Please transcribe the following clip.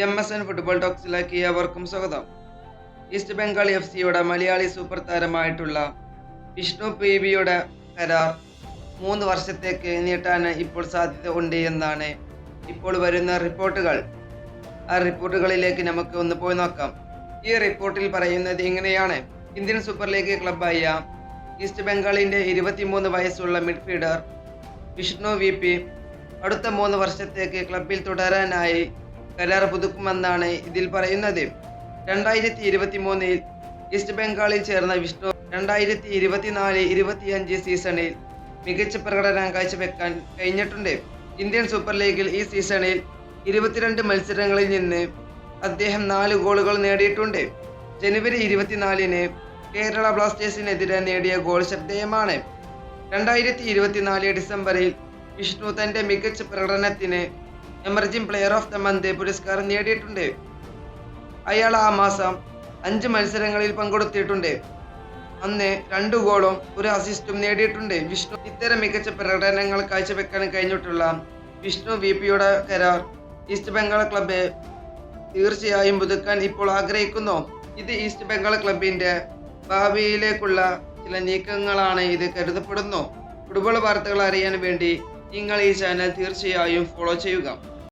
M S N football ടോക്സിലേക്ക് ഏവർക്കും സ്വാഗതം. ഈസ്റ്റ് ബംഗാൾ എഫ് സിയുടെ മലയാളി സൂപ്പർ താരമായിട്ടുള്ള വിഷ്ണു പി കരാർ മൂന്ന് വർഷത്തേക്ക് നീട്ടാൻ ഇപ്പോൾ സാധ്യത ഉണ്ട് എന്നാണ് ഇപ്പോൾ വരുന്ന റിപ്പോർട്ടുകൾ. ആ റിപ്പോർട്ടുകളിലേക്ക് നമുക്ക് ഒന്ന് പോയി നോക്കാം. ഈ റിപ്പോർട്ടിൽ പറയുന്നത് ഇങ്ങനെയാണ്. ഇന്ത്യൻ സൂപ്പർ ലീഗ് ക്ലബായ ഈസ്റ്റ് ബംഗാളിന്റെ ഇരുപത്തിമൂന്ന് വയസ്സുള്ള മിഡ്ഫീൽഡർ വിഷ്ണു വി പി അടുത്ത മൂന്ന് വർഷത്തേക്ക് ക്ലബിൽ തുടരാനായി കരാർ പുതുക്കുമെന്നാണ് ഇതിൽ പറയുന്നത്. രണ്ടായിരത്തി ഇരുപത്തി മൂന്നിൽ ഈസ്റ്റ് ബംഗാളിൽ ചേർന്ന വിഷ്ണു രണ്ടായിരത്തി ഇരുപത്തിനാല് ഇരുപത്തിയഞ്ച് സീസണിൽ മികച്ച പ്രകടനം കാഴ്ചവെക്കാൻ കഴിഞ്ഞിട്ടുണ്ട്. ഇന്ത്യൻ സൂപ്പർ ലീഗിൽ ഈ സീസണിൽ ഇരുപത്തിരണ്ട് മത്സരങ്ങളിൽ നിന്ന് അദ്ദേഹം നാല് ഗോളുകൾ നേടിയിട്ടുണ്ട്. ജനുവരി ഇരുപത്തിനാലിന് കേരള ബ്ലാസ്റ്റേഴ്സിനെതിരെ നേടിയ ഗോൾ ശ്രദ്ധേയമാണ്. രണ്ടായിരത്തി ഇരുപത്തിനാല് ഡിസംബറിൽ വിഷ്ണു തന്റെ മികച്ച പ്രകടനത്തിന് emerging player of the month പുരസ്കാരം നേടിയിട്ടുണ്ട്. അയാൾ ആ മാസം അഞ്ച് മത്സരങ്ങളിൽ പങ്കെടുത്തിട്ടുണ്ട്. അന്ന് രണ്ടു ഗോളും ഒരു അസിസ്റ്റും നേടിയിട്ടുണ്ട്. വിഷ്ണു ഇത്തരം മികച്ച പ്രകടനങ്ങൾ കാഴ്ചവെക്കാൻ കഴിഞ്ഞിട്ടുള്ള വിഷ്ണു വി പിയുടെ കരാർ ഈസ്റ്റ് ബംഗാൾ ക്ലബ്ബ് തീർച്ചയായും പുതുക്കാൻ ഇപ്പോൾ ആഗ്രഹിക്കുന്നു. ഇത് ഈസ്റ്റ് ബംഗാൾ ക്ലബിന്റെ ഭാവിയിലേക്കുള്ള ചില നീക്കങ്ങളാണ് ഇത് കരുതപ്പെടുന്നു. ഫുട്ബോൾ വാർത്തകൾ അറിയാൻ വേണ്ടി നിങ്ങൾ ഈ ചാനൽ തീർച്ചയായും ഫോളോ ചെയ്യുക.